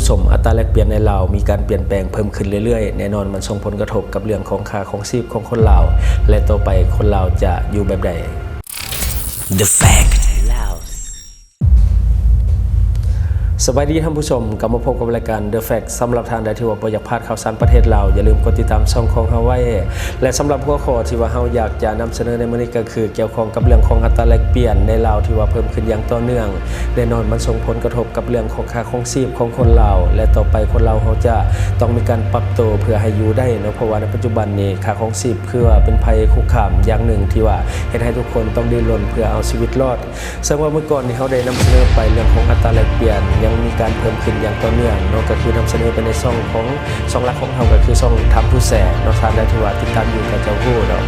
ผู้ชมอัตราแลกเปลี่ยนในลาวมีการเปลี่ยนแปลงเพิ่มขึ้นเรื่อยๆ แน่นอนมันส่งผลกระทบกับเรื่องของค่าของชีพของคนลาว และต่อไปคนลาวจะอยู่แบบใด The Fact สวัสดีท่านผู้ชมกลับมาพบกับรายการ The Fact สำหรับทางใดที่ว่าบ่อยากพลาดข่าวสารประเทศลาอย่าลืมกดติดตามช่องของเฮาไว้ และสำหรับหัวข้อที่ว่าเฮาอยากจะนำเสนอในมื้อนี้ก็คือ เกี่ยวข้องกับเรื่องของอัตราแลกเปลี่ยนในลาวที่ว่าเพิ่มขึ้นอย่างต่อเนื่องแน่นอนมันส่งผลกระทบกับเรื่องของค่าครองชีพของคนลาวและต่อไปคนลาวเขาจะต้องมีการปรับตัวเพื่อให้อยู่ได้เนาะเพราะว่าในปัจจุบันนี้ค่าครองชีพคือว่าเป็นภัยคุกคามอย่างหนึ่งที่ว่าเฮ็ดให้ทุกคนต้องดิ้นรนเพื่อเอาชีวิตรอดซึ่งว่าเมื่อก่อนนี้เขาได้นำเสนอไปเรื่องของอัตราแลกเปลี่ยนยังมีการเพิ่มขึ้นอย่างต่อเนื่องเนาะก็คือนำเสนอไปในช่องของช่องหลักของเราก็คือช่องทำผู้แสเนาะทานได้ที่ว่าติดตามอยู่กับเจ้าผู้เนาะ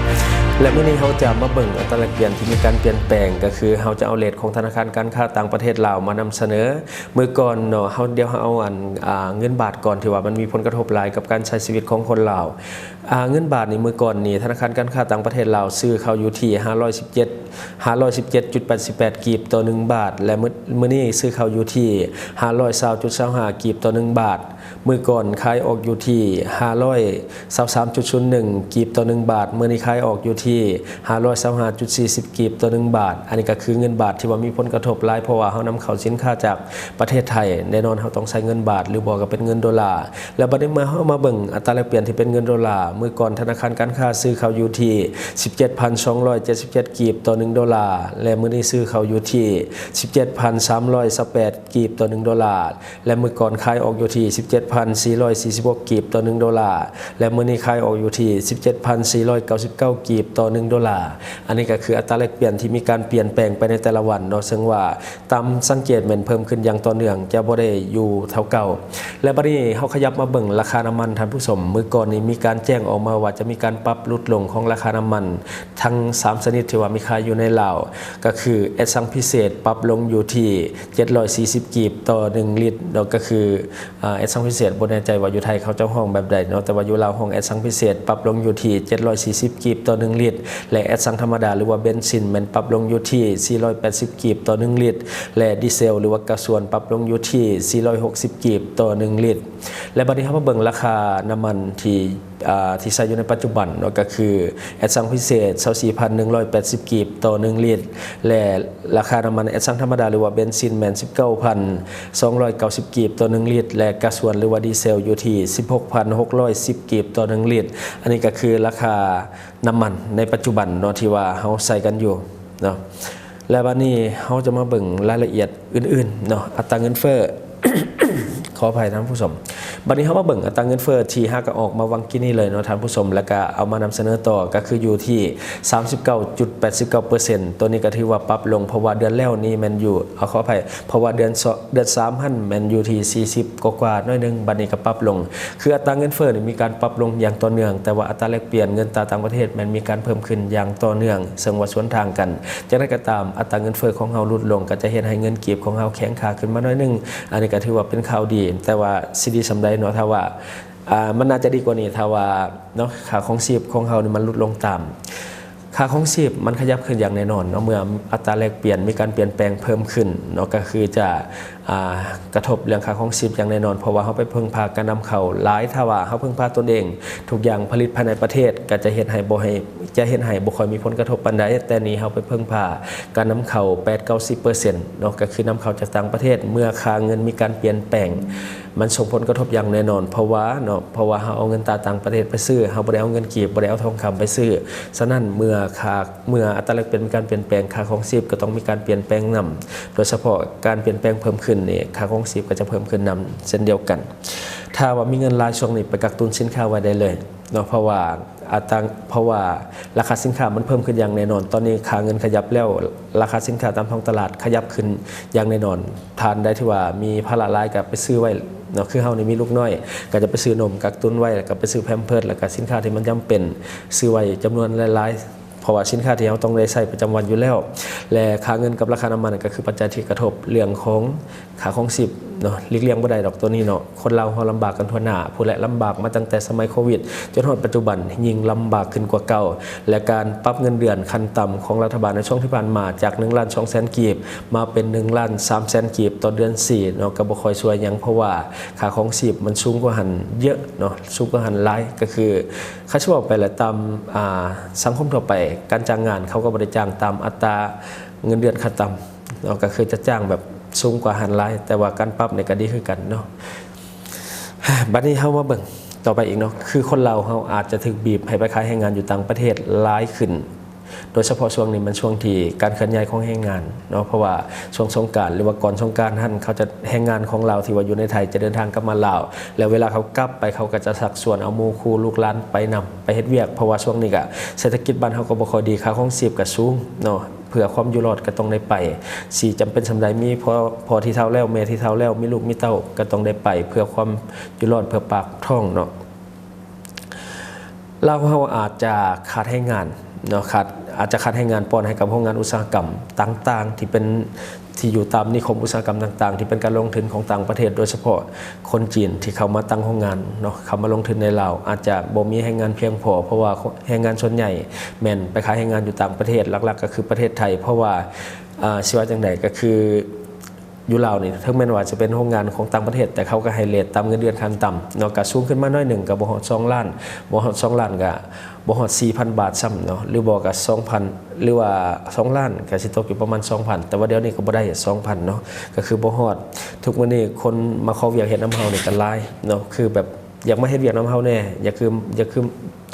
และเมื่อนี้เขาจะมาเบิ่งอัตราเปลี่ยนที่มีการเปลี่ยนแปลง ก็คือเขาจะเอาเลทของธนาคารการค้าต่างประเทศลาวมานำเสนอ เมื่อก่อนเนาะเขาเดี๋ยวเขาเอาอันอเงินบาทก่อนที่ว่ามันมีผลกระทบหลายกับการใช้ชีวิตของคนลาวเงินบาทนี่เมื่อก่อนนี่ธนาคารการค้าต่างประเทศลาวซื้อเขาอยู่ที่517 517.88 กีบต่อ 1 บาท และมื้อมื้อนี้ซื้อเขาอยู่ที่520.25กีบต่อ 1 บาท มือก่อนขายออกอยู่ที่523.01กีบต่อ1บาทมื้อนี้ขายออกอยู่ที่525.40กีบต่อ1บาท อันนี้ก็คือเงินบาทที่ว่ามีผลกระทบหลายเพราะว่าเฮานำเข้าสินค้าจากประเทศไทยแน่นอนเฮาต้องใช้เงินบาท หรือบ่ก็เป็นเงินดอลลาร์แล้วบัดนี้เมื่อเฮามาเบิ่งอัตราแลกเปลี่ยนที่เป็นเงินดอลลาร์มือก่อนธนาคารการค้าซื้อเขาอยู่ที่17,277กีบต่อ1ดอลลาร์และมื้อนี้ซื้อเขาอยู่ที่17,328กีบต่อ1ดอลลาร์และมือก่อนขายออกอยู่ที่17,446 กีบต่อ 1 ดอลลาร์ และมือนี้ขายออกอยู่ที่ 17,499 กีบต่อ 1 ดอลลาร์ อันนี้ก็คืออัตราแลกเปลี่ยนที่มีการเปลี่ยนแปลงไปในแต่ละวันเนาะซึ่งว่าตามสังเกตแมันเพิ่มขึ้นอย่างต่อเนื่องจะบ่ได้อยู่เท่าเก่า และบัดนี้เฮาขยับมาเบิ่งราคาน้ำมันท่านผู้ชมมื้อก่อนนี้มีการแจ้งออกมาว่าจะมีการปรับลดลงของราคาน้ำมัน ทั้ง 3 ชนิดที่ว่ามีขายอยู่ในลาวก็คือเอสซังพิเศษปรับลงอยู่ที่ 740 กีบต่อ 1 ลิตรเนาะก็คือเอสซังพิเศษบ่แน่ใจว่าอยู่ไทยเขาเจ้าห้องแบบใดเนาะแต่ว่าอยู่ลาวห้องเอสซังพิเศษ ปรับลงอยู่ที่ 740 กีบต่อ 1 ลิตร และเอสซังธรรมดาหรือว่าเบนซินมันปรับลงอยู่ที่ 480 กีบต่อ 1 ลิตร และดีเซล หรือว่ากระส่วนปรับลงอยู่ที่ 460 กีบต่อ 1 ลิตร และบัดนี้เรามาเบิ่งราคาน้ำมันที่อ่าที่ใช้อยู่ในปัจจุบันเนาะก็คือแอดซังพิเศษ24,180 กีบต่อ 1 ลิตร และราคาน้ำมันแอดซังธรรมดาหรือว่าเบนซินแมน19,290 กีบต่อ 1 ลิตร และกระส่วนหรือว่าดีเซลอยู่ที่ 16,610 กีบต่อ1ลิตร อันนี้ก็คือราคาน้ำมันในปัจจุบันเนาะที่ว่าเขาใส่กันอยู่เนาะและวันนี้เขาจะมาเบิ่งรายละเอียดอื่นๆเนาะอัตราเงินเฟ้อขออภัยท่านผู้ชม บัดนี้เขามาเบิ่งอัตราเงินเฟ้อที่ห้าก็ออกมาวังกี้นี่เลยเนาะท่านผู้ชมแล้วก็เอามานำเสนอต่อก็คืออยู่ที่ 39.89%ตัวนี้ก็ถือว่าปรับลงเพราะว่าเดือนแล้วนี้มันอยู่เอาขออภัยเพราะว่าเดือนสองเดือน3หันมันอยู่ที่ 40 กว่าๆหน้อยหนึงบัดนี้ก็ปรับลง คืออัตราเงินเฟ้อนี่มีการปรับลงอย่างต่อเนื่อง แต่ว่าอัตราแลกเปลี่ยนเงินตราต่างประเทศมันมีการเพิ่มขึ้นอย่างต่อเนื่องซึ่งว่าสวนทางกันจากนั้นก็ตามอัตราเงินเฟ้อของเฮาลดลง ก็จะเห็นให้เงินเก็บของเฮาแข็งค่าขึ้นมาน้อยนึง อันนี้ก็ถือว่าเป็นข่าวดี แต่ว่าสิดีสำใดเนาะถ้าว่ามันน่าจะดีกว่านี้ถ้าว่าเนาะค่าของชีพของเฮานี่มันลดลงตามค่าของชีพมันขยับขึ้นอย่างแน่นอนเนาะเมื่ออัตราแลกเปลี่ยนมีการเปลี่ยนแปลงเพิ่มขึ้นเนาะก็คือจะกระทบเรื่องค่าของชีพอย่างแน่นอน เพราะว่าเขาไปพึ่งพาการนำเข้าหลายถ้าว่าเขาพึ่งพาตนเอง ทุกอย่างผลิตภายในประเทศก็จะเห็นให้บ่ให้ จะเห็นให้บ่ค่อยมีผลกระทบปานใดแต่นี้เขาไปเพึ่งพาการนำเข้า8-90%เนาะก็คือนำเข้าจากต่างประเทศเมื่อค่าเงินมีการเปลี่ยนแปลง มันส่งผลกระทบอย่างแน่นอน เพราะว่าเนาะเพราะว่าเราเอาเงินตราต่างประเทศไปซื้อเราบ่ได้เอาเงินกีบบ่ได้เอาทองคำไปซื้อฉะนั้นเมื่อค่าเมื่ออัตราแลกเปลี่ยนมีการเปลี่ยนแปลงค่าของชีพก็ต้องมีการเปลี่ยนแปลงนํโดยเฉพาะการเปลี่ยนแปลงเพิ่มขึ้นเนี่ค่าของชีพก็จะเพิ่มขึ้นนํเช่นเดียวกัน ถ้าว่ามีเงินรายช่วงนี้ไปกักตุนสินค้าไว้ได้เลยเนาะเพราะว่าอัตราเพราะว่าราคาสินค้ามันเพิ่มขึ้นอย่างแน่นอน ตอนนี้ค่าเงินขยับแล้วราคาสินค้าตามท้องตลาดขยับขึ้นอย่างแน่นอน ทานได้ที่ว่ามีภาระรายกับไปซื้อไว้เนาะคือเฮานี่มีลูกน้อย ก็จะไปซื้อนมกักตุนไว้แล้วก็ไปซื้อแพมเพิร์สแล้วก็สินค้าที่มันจำเป็นซื้อไว้จำนวนหลายๆเพราะว่าสินค้าที่เราต้องได้ใช้ประจำวันอยู่แล้ว และค่าเงินกับราคาน้ำมันก็คือปัจจัยที่กระทบเรื่องของค่าของสิบ เนาะลีกเลี่ยงบ่ได้ดอกตัวนี้เนาะคนเราเฮาลำบากกันทั่วหน้าผู้และลำบากมาตั้งแต่สมัยโควิด จนฮอดปัจจุบันยิ่งลำบากขึ้นกว่าเก่า และการปรับเงินเดือนขั้นต่ำของรัฐบาลในช่วงที่ผ่านมาจาก1ล้าน2แสนกีบมาเป็น1ล้าน3แสนกีบต่อเดือน4เนาะก็บ่ค่อยช่วยหยังเพราะว่าค่าของชีพมันสูงกว่าหันเยอะเนาะสูงกว่าหันหลายก็คือค่าชั่วไปแหละตามอ่าสังคมทั่วไปการจ้างงานเขาก็บ่ได้จ้างตามอัตราเงินเดือนขั้นต่ำเนาะก็คือจะจ้างแบบ สูงกว่าหันหลาย แต่ว่าการปรับเนี่ยก็ดีคือกันเนาะบัดนี้เฮามาเบิ่งต่อไปอีกเนาะคือคนเราเฮาอาจจะถูกบีบให้ไปขายแรงงานอยู่ต่างประเทศหลายขึ้น โดยเฉพาะช่วงนี้มันช่วงที่การเคลื่อนย้ายของแรงงานเนาะเพราะว่าช่วงสงกรารหรือว่าก่อนสงกรารท่านเขาจะแรงงานของเราที่ว่าอยู่ในไทยจะเดินทางกลับมาลาว แล้วเวลาเขากลับไปเขาก็จะสักส่วนเอามูคูลูกหลานไปนำไปเฮ็ดเวียกเพราะว่าช่วงนี้ก็เศรษฐกิจบ้านเฮาก็บ่ค่อยดีค่าของชีพก็สูงเนาะ เพื่อความอยู่รอดก็ต้องได้ไปสี่จำเป็นสำใดมีพอพอที่เท่าแล้วแม่ที่เท่าแล้วมีลูกมีเต้าก็ต้องได้ไป เพื่อความอยู่รอดเพื่อปากท้องเนาะเราเขาอาจจะขาดให้งาน เนาะขาดอาจจะขาดให้งานป้อนให้กับโรงงานอุตสาหกรรมต่างๆ ที่เป็นที่อยู่ตามนิคมอุตสาหกรรมต่างๆ ที่เป็นการลงทุนของต่างประเทศ โดยเฉพาะคนจีนที่เขามาตั้งโรงงานเนาะเขามาลงทุนในเราวอาจจะบ่มีให้งานเพียงพอ เพราะว่าให้งานส่วนใหญ่แม่นไปขายให้งานอยู่ต่างประเทศหลักๆ ก็คือประเทศไทย เพราะว่าอ่าชีวะจังไดก็คืออยู่ลาวนี่ถึงแม้ว่าจะเป็นโรงงานของต่างประเทศ แต่เขาก็ให้เรทตามเงินเดือนขั้นต่ำเนาะก็สูงขึ้นมาหน้อยหนึ่งกับบ่ฮอด2ล้านบ่ฮอด2ล้านก็ บ่ฮอด4,000 บาทซ้ำเนาะหรือบ่ก็2,000 หรือว่า 2 ล้านก็สิตกอยู่ประมาณ 2,000 แต่ว่าเดี๋ยวนี้ก็บ่ได้2,000เนาะก็คือบ่ฮอด ทุกมื้อนี้คนมาขอเวียกเฮ็ดน้ำเฮานี่ก็หลายเนาะคือแบบอยากมาเฮ็ดเวียกน้ำเฮาแน่อยากคืออยากคือ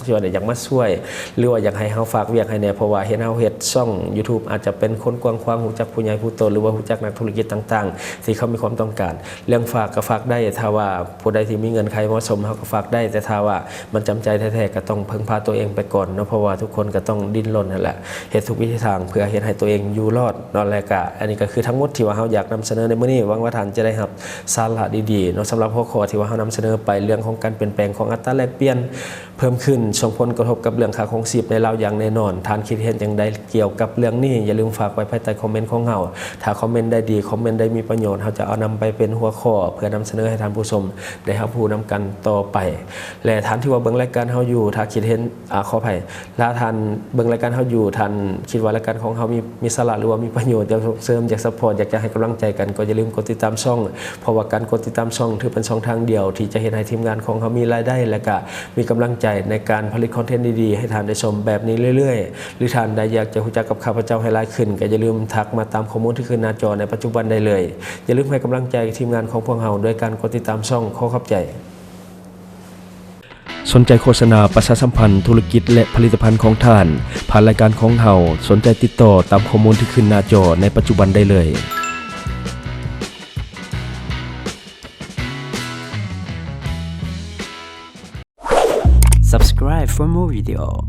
ที่ว่าอยากมาช่วย หรือว่าอยากให้เฮาฝากเวียกให้แหน่เพราะว่าเห็นเฮาเฮ็ดช่อง YouTube อาจจะเป็นคนกว้างขวางรู้จักผู้ใหญ่ผู้โตหรือว่ารู้จักนักธุรกิจต่างๆ ที่เขามีความต้องการ เรื่องฝากก็ฝากได้ถ้าว่าผู้ใดที่มีเงินใครเหมาะสมเฮาก็ฝากได้ แต่ถ้าว่ามันจำใจแท้ๆก็ต้องพึ่งพาตัวเองไปก่อนเนาะเพราะว่าทุกคนก็ต้องดิ้นรนนั่นแหละเฮ็ดทุกวิธีทางเพื่อเฮ็ดให้ตัวเองอยู่รอดนาะแลก็อันนี้ก็คือทั้งหมดที่ว่าเฮาอยากนำเสนอในมื้อนี้หวังว่าท่านจะได้รับสาระดีๆเนาะสำหรับหัวข้อที่ว่าเฮานำเสนอไปเรื่องของการเปลี่ยนแปลงของอัตราแลกเปลี่ยนเพิ่มขึ้นส่งผลกระทบกับเรื่องค่าของชีพในเราอย่างแน่นอนทานคิดเห็นอย่างใดเกี่ยวกับเรื่องนี้ อย่าลืมฝากไว้ภายใต้คอมเมนต์ของเราถ้าคอมเมนต์ได้ดีคอมเมนต์ได้มีประโยชน์เราจะเอานำไปเป็นหัวข้อ เพื่อนำเสนอให้ท่านผู้ชมได้รับผู้นำกันต่อไป และท่านที่ว่าเบิ่งรายการเฮาอยู่ ถ้าคิดเห็นอ่าขออภัยถ้าท่านเบิ่งรายการเฮาอยู่ท่านคิดว่ารายการของเฮามีมีสาระหรือว่ามีประโยชน์อยากส่งเสริมอยากซัพพอร์ตอยากจะให้กำลังใจกันก็อย่าลืมกดติดตามช่อง เพราะว่าการกดติดตามช่องถือเป็นช่องทางเดียว ที่จะเห็นให้ทีมงานของเขามีรายได้และก็มีกำลังใจในการผลิตคอนเทนต์ดีๆ ให้ท่านได้ชมแบบนี้เรื่อยๆ หรือท่านใดอยากจะรู้จักกับข้าพเจ้าให้รายขึ้น ก็อย่าลืมทักมาตามข้อมูลที่ขึ้นหน้าจอในปัจจุบันได้เลย อย่าลืมให้กำลังใจทีมงานของพวกเราด้วยการกดติดตามช่องขอขอบใจ สนใจโฆษณาประชาสัมพันธ์ธุรกิจและผลิตภัณฑ์ของท่าน ผ่านรายการของเฮาสนใจติดต่อตามข้อมูลที่ขึ้นหน้าจอในปัจจุบันได้เลย for more video.